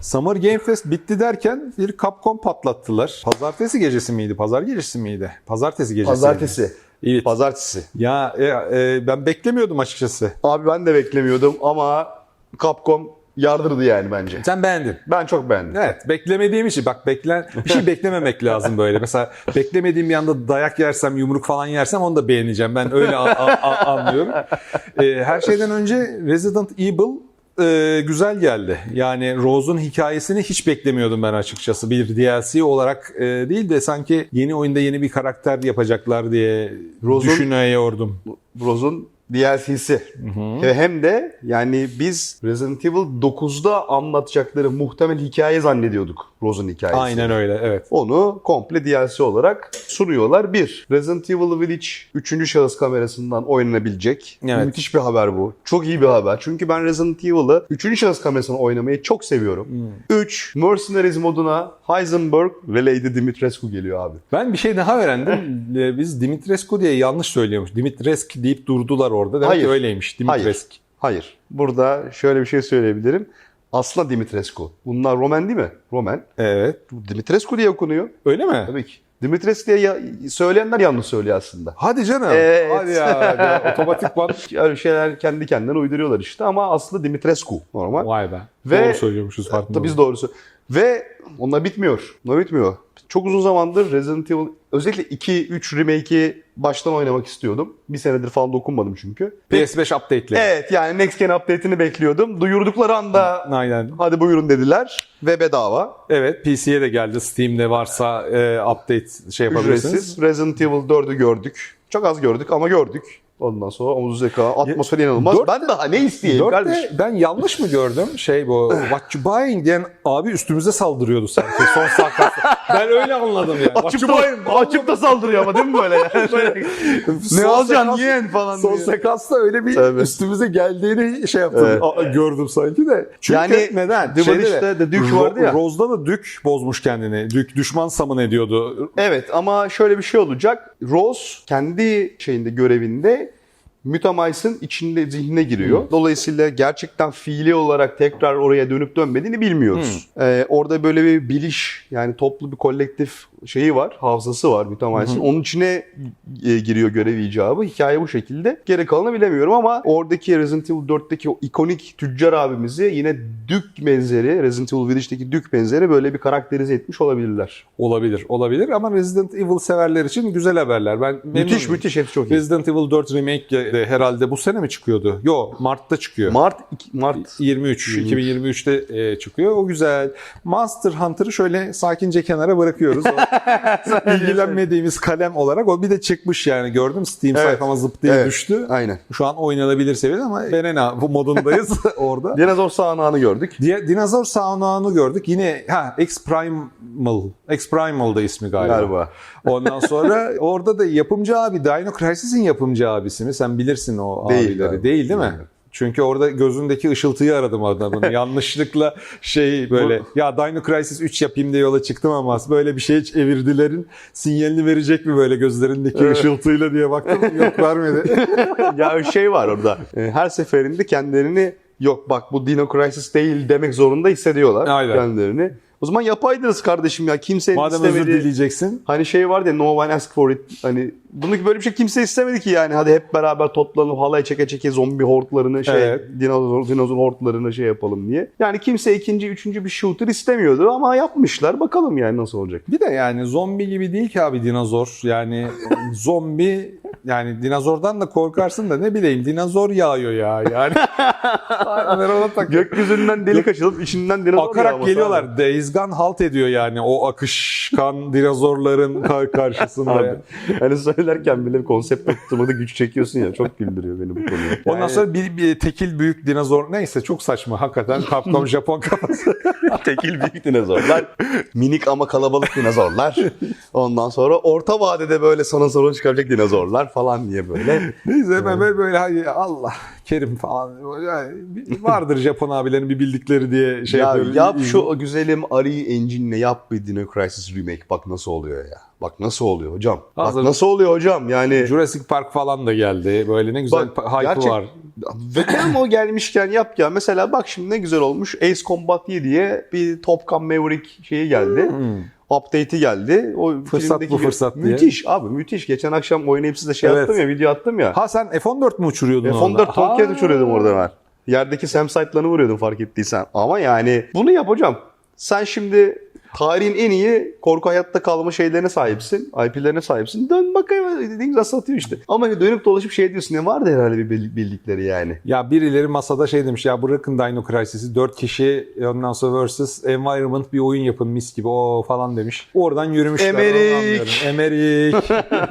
Summer Game Fest bitti derken bir Capcom patlattılar. Pazartesi gecesi miydi? Pazar gecesi miydi? Pazartesi gecesi. Pazartesi. Evet. Pazartesi. Ya e, e, ben beklemiyordum açıkçası. Abi ben de beklemiyordum ama Capcom yardırdı yani bence. Sen beğendin. Ben çok beğendim. Evet beklemediğim için bak beklen bir şey beklememek lazım böyle. Mesela beklemediğim bir anda dayak yersem yumruk falan yersem onu da beğeneceğim. Ben öyle a- a- a- anlıyorum. Ee, her şeyden önce Resident Evil e, güzel geldi. Yani Rose'un hikayesini hiç beklemiyordum ben açıkçası. Bir DLC olarak e, değil de sanki yeni oyunda yeni bir karakter yapacaklar diye Rose'un- düşünüyordum. Rose'un DLC'si. Ve hem de yani biz Resident Evil 9'da anlatacakları muhtemel hikaye zannediyorduk Rose'un hikayesi. Aynen öyle evet. Onu komple DLC olarak sunuyorlar. Bir, Resident Evil Village 3. şahıs kamerasından oynanabilecek. Evet. Müthiş bir haber bu. Çok iyi bir haber. Çünkü ben Resident Evil'ı 3. şahıs kamerasından oynamayı çok seviyorum. 3. Mercenaries moduna Heisenberg ve Lady Dimitrescu geliyor abi. Ben bir şey daha öğrendim. Ee, Biz Dimitrescu diye yanlış söylüyormuş. Dimitresk deyip durdular orada. Demek Hayır. öyleymiş. Dimitresk. Hayır. Burada şöyle bir şey söyleyebilirim. Aslında Dimitrescu. Bunlar Roman değil mi? Roman. Evet. Dimitrescu diye okunuyor. Öyle mi? Tabii ki. Dimitrescu diye ya- söyleyenler yanlış söylüyor aslında. Hadi canım. Evet. Hadi ya. Bir Otomatikman. Öyle şeyler kendi kendine uyduruyorlar işte ama aslında Dimitrescu normal. Vay be. Ve- Doğru söylüyormuşuz farkında. Tabii biz doğrusu. Ve onlar bitmiyor. Onlar bitmiyor. Çok uzun zamandır Resident Evil özellikle 2-3 remake'i baştan oynamak istiyordum. Bir senedir falan dokunmadım çünkü. PS5 update'li. Evet yani Next Gen update'ini bekliyordum. Duyurdukları anda Aynen. hadi buyurun dediler ve bedava. Evet PC'ye de geldi. Steam'de varsa e, update şey yapabilirsiniz. Ücretsiz. Resident Evil 4'ü gördük. Çok az gördük ama gördük. Ondan sonra omuz zeka, atmosfer inanılmaz. Dört- ben daha ne isteyeyim kardeşim? ben yanlış mı gördüm? Şey bu What you buying diyen abi üstümüze saldırıyordu sanki son saatte. Ben öyle anladım yani. Açıp da, açıp da saldırıyor ama değil mi böyle? Yani böyle ne alacaksın yeğen falan Son diye. sekansta öyle bir Tabii. üstümüze geldiğini şey yaptım. Evet. Aa, gördüm sanki de. Çünkü Yani neden? Vanis'te de, Duke vardı ya. Rose'da da Duke bozmuş kendini. Duke düşman samın ediyordu. Evet ama şöyle bir şey olacak. Rose kendi şeyinde görevinde Mutamice'ın içinde zihnine giriyor. Dolayısıyla gerçekten fiili olarak tekrar oraya dönüp dönmediğini bilmiyoruz. Ee, orada böyle bir biliş yani toplu bir kolektif şeyi var, hafızası var Mutamice'ın. Onun içine e, giriyor görev icabı. Hikaye bu şekilde. Geri kalanı bilemiyorum ama oradaki Resident Evil 4'teki o ikonik tüccar abimizi yine Duke benzeri, Resident Evil Village'deki Duke benzeri böyle bir karakterize etmiş olabilirler. Olabilir, olabilir ama Resident Evil severler için güzel haberler. Ben Müthiş müthiş hepsi çok iyi. Resident Evil 4 Remake de herhalde bu sene mi çıkıyordu? Yo, Mart'ta çıkıyor. Mart Mart 23, 23. 2023'te e, çıkıyor. O güzel. Monster Hunter'ı şöyle sakince kenara bırakıyoruz. O ilgilenmediğimiz kalem olarak o bir de çıkmış yani. Gördüm Steam Evet. sayfama zıp diye Evet. düştü. aynen. Şu an oynanabilir seviyede ama Benena bu modundayız orada. Dinozor sağanağını gördük. Diye, dinozor saunağını gördük. Yine ha X Primal. X Primal da ismi galiba. Galiba. Ondan sonra orada da yapımcı abi Dino Crisis'in yapımcı abisi mi? Sen bilirsin o Değil abileri. galiba. Değil değil mi? Çünkü orada gözündeki ışıltıyı aradım adamın. Yanlışlıkla şey böyle ya Dino Crisis 3 yapayım diye yola çıktım ama böyle bir şey evirdilerin sinyalini verecek mi böyle gözlerindeki ışıltıyla diye baktım. Yok vermedi. ya şey var orada. E, Her seferinde kendilerini yok bak bu Dino Crisis değil demek zorunda hissediyorlar Aynen. kendilerini. O zaman yapaydınız kardeşim ya kimsenin Madem özür istemediği. dileyeceksin. Hani şey var ya no one asked for it. Hani bunu böyle bir şey kimse istemedi ki yani. Hadi hep beraber toplanıp halay çeke çeke zombi hortlarını şey Evet. dinozor, dinozor hortlarını şey yapalım diye. Yani kimse ikinci, üçüncü bir shooter istemiyordu ama yapmışlar. Bakalım yani nasıl olacak. Bir de yani zombi gibi değil ki abi dinozor. Yani zombi yani dinozordan da korkarsın da ne bileyim dinozor yağıyor ya. Yani ben ona Gökyüzünden delik açılıp içinden dinozor Akarak geliyorlar. abi. Days Gone halt ediyor yani o akışkan dinozorların kar- karşısında. Abi, yani. hani söylerken bile konsept tutturmada güç çekiyorsun ya. Çok güldürüyor beni bu konuya. Ondan Yani sonra bir, bir tekil büyük dinozor neyse çok saçma hakikaten Capcom Japon kafası. tekil büyük dinozorlar. Minik ama kalabalık dinozorlar. Ondan sonra orta vadede böyle sana sorun çıkaracak dinozorlar falan diye böyle. Neyse ben böyle, böyle hani Allah Kerim falan. Yani vardır Japon abilerin bir bildikleri diye şey ya yapıyorum. yap şu güzelim Ari Engine'le yap bir Dino Crisis remake. Bak nasıl oluyor ya. Bak nasıl oluyor hocam. Hazır. Bak nasıl oluyor hocam. Yani Jurassic Park falan da geldi. Böyle ne güzel Bak, hype'ı gerçek- var. Ve ama o gelmişken yap ya. Mesela bak şimdi ne güzel olmuş. Ace Combat 7'ye bir Top Gun Maverick şeyi geldi. Update'i geldi. O. Fırsat bu fırsat diye. Müthiş abi müthiş. Geçen akşam oynayıp size şey Evet. attım ya video attım ya. Ha sen F-14 mü uçuruyordun orada? F-14 Tomcat uçuruyordum orada ben. Yerdeki Sam Sight'larını vuruyordum fark ettiysen. Ama yani bunu yap hocam. Sen şimdi tarihin en iyi korku hayatta kalma şeylerine sahipsin. IP'lerine sahipsin. Dön bakayım ne güzel satıyor işte. Ama dönüp dolaşıp şey diyorsun ne vardı herhalde bir bil- bildikleri yani. Ya birileri masada şey demiş ya bırakın Dino Crisis'i 4 kişi ondan sonra versus environment bir oyun yapın mis gibi o falan demiş. Oradan yürümüşler. Emerik. Emerik.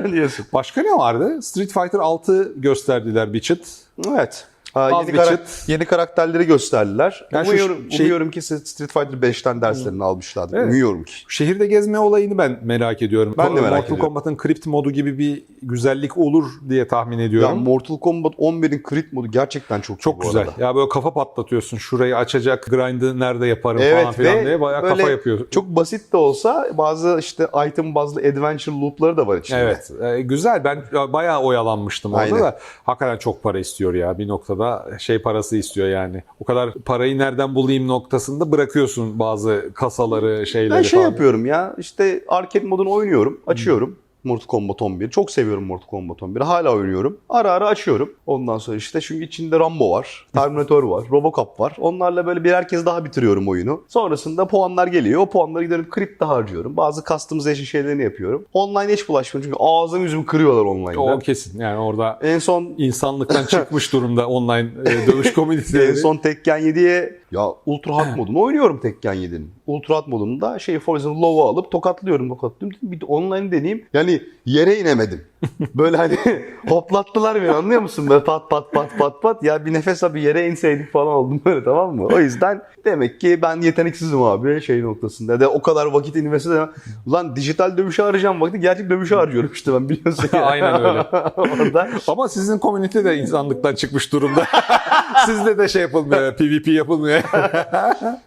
diyorsun. Başka ne vardı? Street Fighter 6 gösterdiler bir çıt. Evet. Ha, yeni, karak- çıt. yeni karakterleri gösterdiler. Yani şu umuyorum, şey- umuyorum ki Street Fighter 5'ten derslerini almışlardır. Evet. Umuyorum ki. Şehirde gezme olayını ben merak ediyorum. Ben de merak Mortal ediyorum. Kombat'ın Crypt modu gibi bir güzellik olur diye tahmin Ya ediyorum. Mortal Kombat 11'in crit modu gerçekten çok iyi Çok bu güzel. arada. Ya böyle kafa patlatıyorsun. Şurayı açacak grind'ı nerede yaparım falan Evet filan ve diye bayağı böyle kafa yapıyor. Çok basit de olsa bazı işte item bazlı adventure loop'ları da var içinde. Evet. e, güzel. Ben bayağı oyalanmıştım orada Aynen. da. Hakikaten çok para istiyor ya. Bir noktada şey parası istiyor yani. O kadar parayı nereden bulayım noktasında bırakıyorsun bazı kasaları, şeyleri Ben şey falan. yapıyorum ya işte arcade modunu oynuyorum, açıyorum. Mortal Kombat 11. Çok seviyorum Mortal Kombat 11'i. Hala oynuyorum. Ara ara açıyorum. Ondan sonra işte çünkü içinde Rambo var, Terminator var, Robocop var. Onlarla böyle birer kez daha bitiriyorum oyunu. Sonrasında puanlar geliyor. O puanları giderip kripte harcıyorum. Bazı customization şeylerini yapıyorum. Online hiç bulaşmıyorum çünkü ağzım yüzümü kırıyorlar online'da. O kesin. Yani orada En son insanlıktan çıkmış durumda online e, dövüş komüniteleri. En son Tekken 7'ye ya Ultra Hard modunu oynuyorum Tekken 7'nin. Ultra Hard modunda şey Forza Low'u alıp tokatlıyorum tokatlıyorum. Bir de online deneyeyim. Yani yere inemedim. Böyle hani hoplattılar beni anlıyor musun? Böyle pat pat pat pat pat. Ya bir nefes abi yere inseydik falan oldum böyle tamam mı? O yüzden demek ki ben yeteneksizim abi şey noktasında. Da o kadar vakit investe de ulan dijital dövüşe harcayacağım vakti gerçek dövüşe harcıyorum işte ben biliyorsun. ya. Aynen öyle. Orada Ama sizin komünite de insanlıktan çıkmış durumda. Sizde de şey yapılmıyor, PvP yapılmıyor.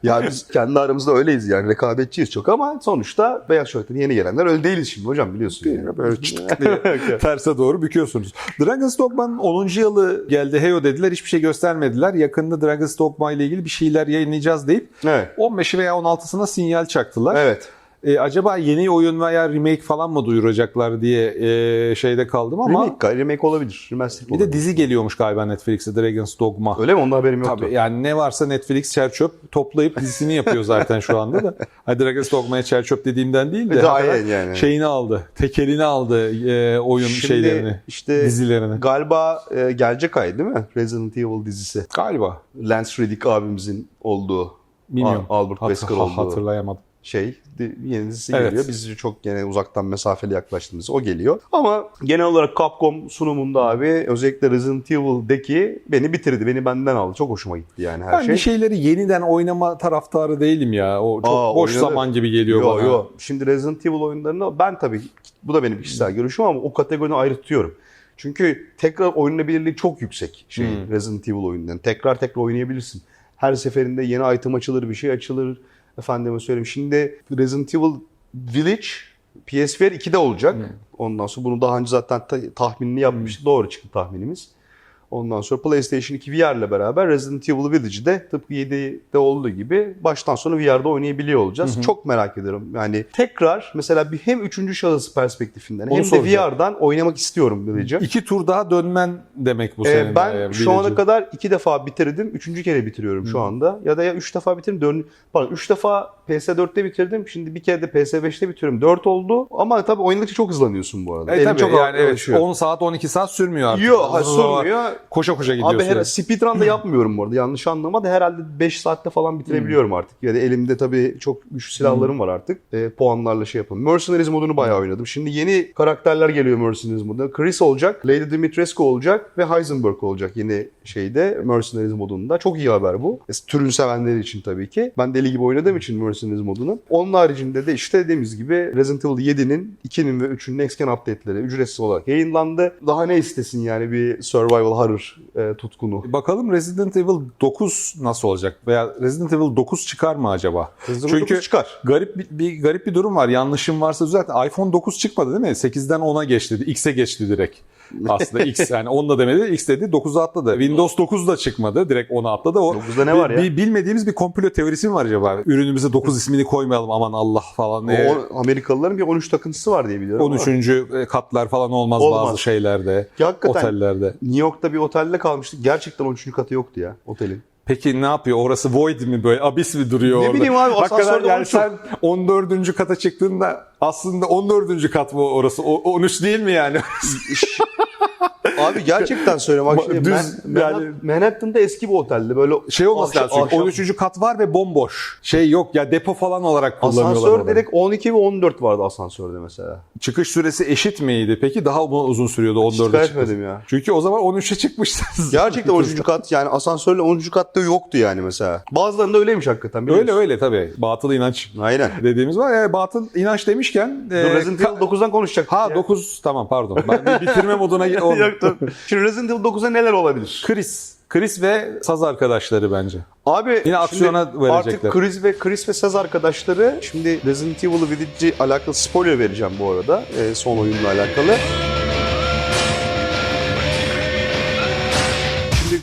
Ya biz kendi aramızda öyleyiz yani rekabetçiyiz çok ama sonuçta Beyaz Şöhret'in yeni gelenler öyle değiliz şimdi hocam biliyorsun. Yani. Böyle çıt diye terse doğru büküyorsunuz. Dragon's Dogma'nın 10. yılı geldi heyo dediler. Hiçbir şey göstermediler. Yakında Dragon's Dogma ile ilgili bir şeyler yayınlayacağız deyip Evet. 15'i veya 16'sına sinyal çaktılar. Evet. E, acaba yeni oyun veya remake falan mı duyuracaklar diye e, şeyde kaldım ama remake, remake olabilir. Remaster bir de dizi geliyormuş galiba Netflix'e Dragon's Dogma. Öyle mi? Onun haberim yoktu. Tabii yani ne varsa Netflix çerçöp toplayıp dizisini yapıyor zaten şu anda da. Hani Dragon's Dogma'ya çerçöp dediğimden değil de E, hakikaten yani, şeyini aldı. Tekelini aldı e, oyun Şimdi şeylerini, işte dizilerini. Galiba e, gelecek ay değil mi? Resident Evil dizisi. Galiba. Lance Reddick abimizin olduğu. Bilmiyorum. Al- Albert Wesker olduğu. Hatırlayamadım. Şey di- yeni dizisi Evet. geliyor. Biz çok gene uzaktan mesafeli yaklaştığımız o geliyor. Ama genel olarak Capcom sunumunda abi özellikle Resident Evil'deki beni bitirdi. Beni benden aldı. Çok hoşuma gitti yani her Ben şey. bir şeyleri yeniden oynama taraftarı değilim ya. O çok Aa, boş oynanır. zaman gibi geliyor Yo, bana. yo. Şimdi Resident Evil oyunlarını ben tabii bu da benim kişisel görüşüm ama o kategoriden ayrıtıyorum. Çünkü tekrar oynanabilirliği çok yüksek şey Hmm. Resident Evil oyunlarının. Tekrar tekrar oynayabilirsin. Her seferinde yeni item açılır, bir şey açılır. Efendime söyleyeyim. Şimdi Resident Evil Village PSVR 2'de olacak. Hmm. Ondan sonra bunu daha önce zaten ta- tahminini yapmıştık. Doğru çıktı tahminimiz. Ondan sonra PlayStation 2 VR ile beraber Resident Evil Village'de tıpkı 7'de olduğu gibi baştan sona VR'da oynayabiliyor olacağız. Çok merak ediyorum. Yani tekrar mesela bir hem üçüncü şahıs perspektifinden Onu hem soracağım. de VR'dan oynamak istiyorum Village'ı. İki tur daha dönmen demek bu Ee, senin. ben e, şu ana kadar iki defa bitirdim. Üçüncü kere bitiriyorum şu anda. Ya da ya üç defa bitirdim. Dön Pardon üç defa PS4'te bitirdim. Şimdi bir kere de PS5'te bitiriyorum. Dört oldu. Ama tabii oynadıkça çok hızlanıyorsun bu arada. E, Elim tabii çok yani evet, alışıyor. 10 saat 12 saat sürmüyor artık. Yok ha, Uzun zaman sürmüyor. Koşa koşa gidiyorsun. Abi her, speedrun da yapmıyorum bu arada. Yanlış anlama da herhalde 5 saatte falan bitirebiliyorum artık. Yani elimde tabii çok güçlü silahlarım var artık. E, puanlarla şey yapalım. Mercenaries modunu bayağı oynadım. Şimdi yeni karakterler geliyor Mercenaries modunda. Chris olacak, Lady Dimitrescu olacak ve Heisenberg olacak yeni şeyde Mercenaries modunda. Çok iyi haber bu. E, türün sevenleri için tabii ki. Ben deli gibi oynadığım için Mercenaries Mercenaries modunun. Onun haricinde de işte dediğimiz gibi Resident Evil 7'nin 2'nin ve 3'ün next gen update'leri ücretsiz olarak yayınlandı. Daha ne istesin yani bir survival horror e, tutkunu. Bakalım Resident Evil 9 nasıl olacak? Veya Resident Evil 9 çıkar mı acaba? Resident Çünkü 9 çıkar. garip bir, bir garip bir durum var. Yanlışım varsa düzelt. iPhone 9 çıkmadı değil mi? 8'den 10'a geçti. X'e geçti direkt. Aslında X yani 10 da demedi. X dedi 9'a atladı. Windows 9 da çıkmadı. Direkt 10'a atladı. O 9'da ne var ya? Bir, bilmediğimiz bir komplo teorisi mi var acaba? Ürünümüze 9 ismini koymayalım aman Allah falan diye. O, Amerikalıların bir 13 takıntısı var diye biliyorum. ama 13. katlar falan olmaz, Olmaz. bazı şeylerde. Ya hakikaten. Otellerde. New York'ta bir otelde kalmıştık. Gerçekten 13. katı yoktu ya otelin. Peki ne yapıyor? Orası void mi böyle? Abis mi duruyor Ne orada? bileyim abi, asansörde yani 13 sen 14. kata çıktığında aslında 14. kat mı orası? O, 13 değil mi yani? Abi gerçekten söylüyorum. Bak şimdi düz Man- yani- Manhattan'da eski bir otelde. Böyle şey olması ahşap- lazım. çünkü ahşap- 13. kat var ve bomboş. Şey yok ya depo falan olarak kullanıyorlar. Asansör orada. direkt 12 ve 14 vardı asansörde mesela. Çıkış süresi eşit miydi? Peki daha mı uzun sürüyordu 14'e Dikkat çıkması? etmedim ya. Çünkü o zaman 13'e çıkmışsınız. Gerçekten 13. kat yani asansörle 13. katta yoktu yani mesela. Bazılarında öyleymiş hakikaten. biliyorsun. Öyle öyle tabii. Batıl inanç Aynen. dediğimiz var. Yani batıl inanç demişken Dur, e, Resident ka- Evil 9'dan konuşacaktık Ha ya. 9 tamam pardon. Ben bir bitirme moduna oldum. Yok, dur. Şimdi Resident Evil 9'a neler olabilir? Chris. Chris ve saz arkadaşları bence. Abi Yine aksiyona verecekler. Artık Chris ve Chris ve Saz arkadaşları şimdi Resident Evil Village'i alakalı spoiler vereceğim bu arada. e, son oyunla alakalı.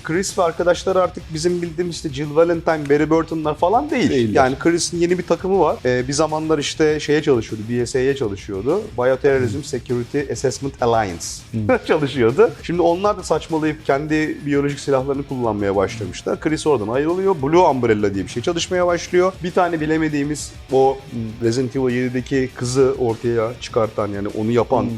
Chris ve arkadaşları artık bizim bildiğimiz işte Jill Valentine, Barry Burton'lar falan değil. Değiller. Yani Chris'in yeni bir takımı var. E, bir zamanlar işte şeye çalışıyordu, BSA'ya çalışıyordu. Bioterrorism Security Assessment Alliance çalışıyordu. Şimdi onlar da saçmalayıp kendi biyolojik silahlarını kullanmaya başlamışlar. Chris oradan ayrılıyor. Blue Umbrella diye bir şey çalışmaya başlıyor. Bir tane bilemediğimiz o Resident Evil 7'deki kızı ortaya çıkartan yani onu yapan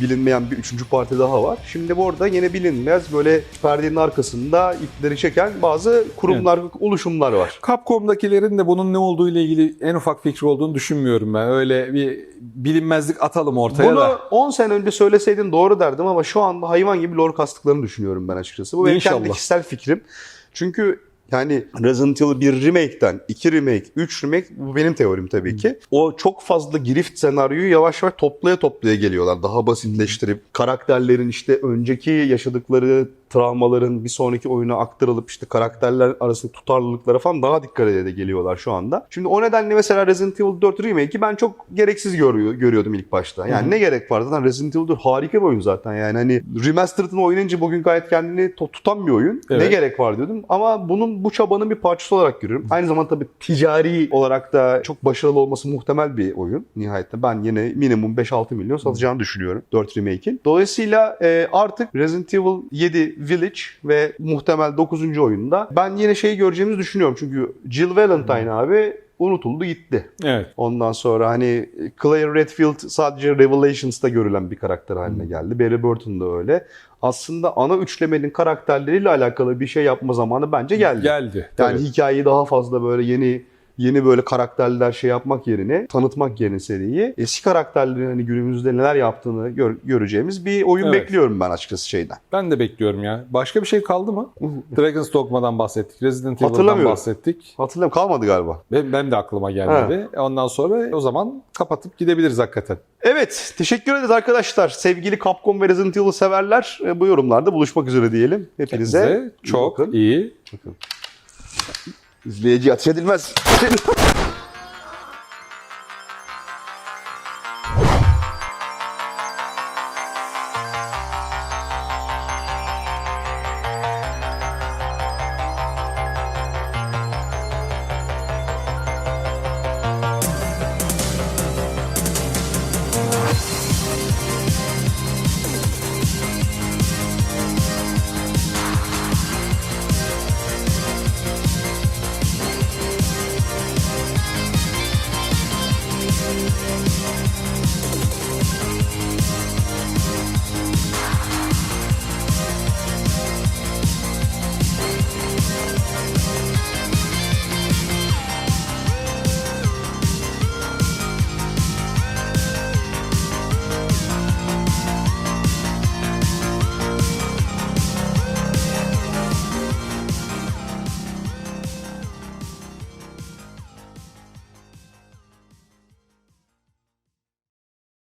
bilinmeyen bir üçüncü parti daha var. Şimdi bu arada yine bilinmez böyle perdenin arkasında ipleri çeken bazı kurumlar, oluşumlar var. Capcom'dakilerin de bunun ne olduğu ile ilgili en ufak fikri olduğunu düşünmüyorum ben. Öyle bir bilinmezlik atalım ortaya Bunu da. 10 sene önce söyleseydin doğru derdim ama şu anda hayvan gibi lore kastıklarını düşünüyorum ben açıkçası. Bu benim İnşallah. kendi kişisel fikrim. Çünkü yani Resident Evil 1 remake'den 2 remake, 3 remake bu benim teorim tabii ki. O çok fazla girift senaryoyu yavaş yavaş toplaya toplaya geliyorlar. Daha basitleştirip karakterlerin işte önceki yaşadıkları travmaların bir sonraki oyuna aktarılıp işte karakterler arasındaki tutarlılıklara falan daha dikkat ede geliyorlar şu anda. Şimdi o nedenle mesela Resident Evil 4 Remake'i ben çok gereksiz görüyor, görüyordum ilk başta. Yani ne gerek var zaten Resident Evil 4 harika bir oyun zaten yani hani remastered'ını oynayınca bugün gayet kendini tutan bir oyun. Ne Evet. gerek var diyordum ama bunun bu çabanın bir parçası olarak görüyorum. Aynı zamanda tabii ticari olarak da çok başarılı olması muhtemel bir oyun nihayetinde. Ben yine minimum 5-6 milyon satacağını düşünüyorum 4 Remake'in. Dolayısıyla e, artık Resident Evil 7 Village ve muhtemel 9. oyunda ben yine şeyi göreceğimizi düşünüyorum. Çünkü Jill Valentine abi unutuldu gitti. Evet. Ondan sonra hani Claire Redfield sadece Revelations'ta görülen bir karakter haline geldi. Barry Burton da öyle. Aslında ana üçlemenin karakterleriyle alakalı bir şey yapma zamanı bence geldi. Geldi. Yani tabii. hikayeyi daha fazla böyle yeni yeni böyle karakterler şey yapmak yerine, tanıtmak yerine seriyi eski karakterlerin hani günümüzde neler yaptığını gör- göreceğimiz bir oyun Evet. bekliyorum ben açıkçası şeyden. Ben de bekliyorum ya. Başka bir şey kaldı mı? Dragon's Dogma'dan bahsettik. Resident Evil'dan bahsettik. Hatırlamıyorum kalmadı galiba. Benim, benim de aklıma gelmedi. Ondan sonra o zaman kapatıp gidebiliriz hakikaten. Evet, teşekkür ederiz arkadaşlar. Sevgili Capcom ve Resident Evil severler e, bu yorumlarda buluşmak üzere diyelim. Hepinize iyi çok bakın. iyi İzleyici ateş edilmez.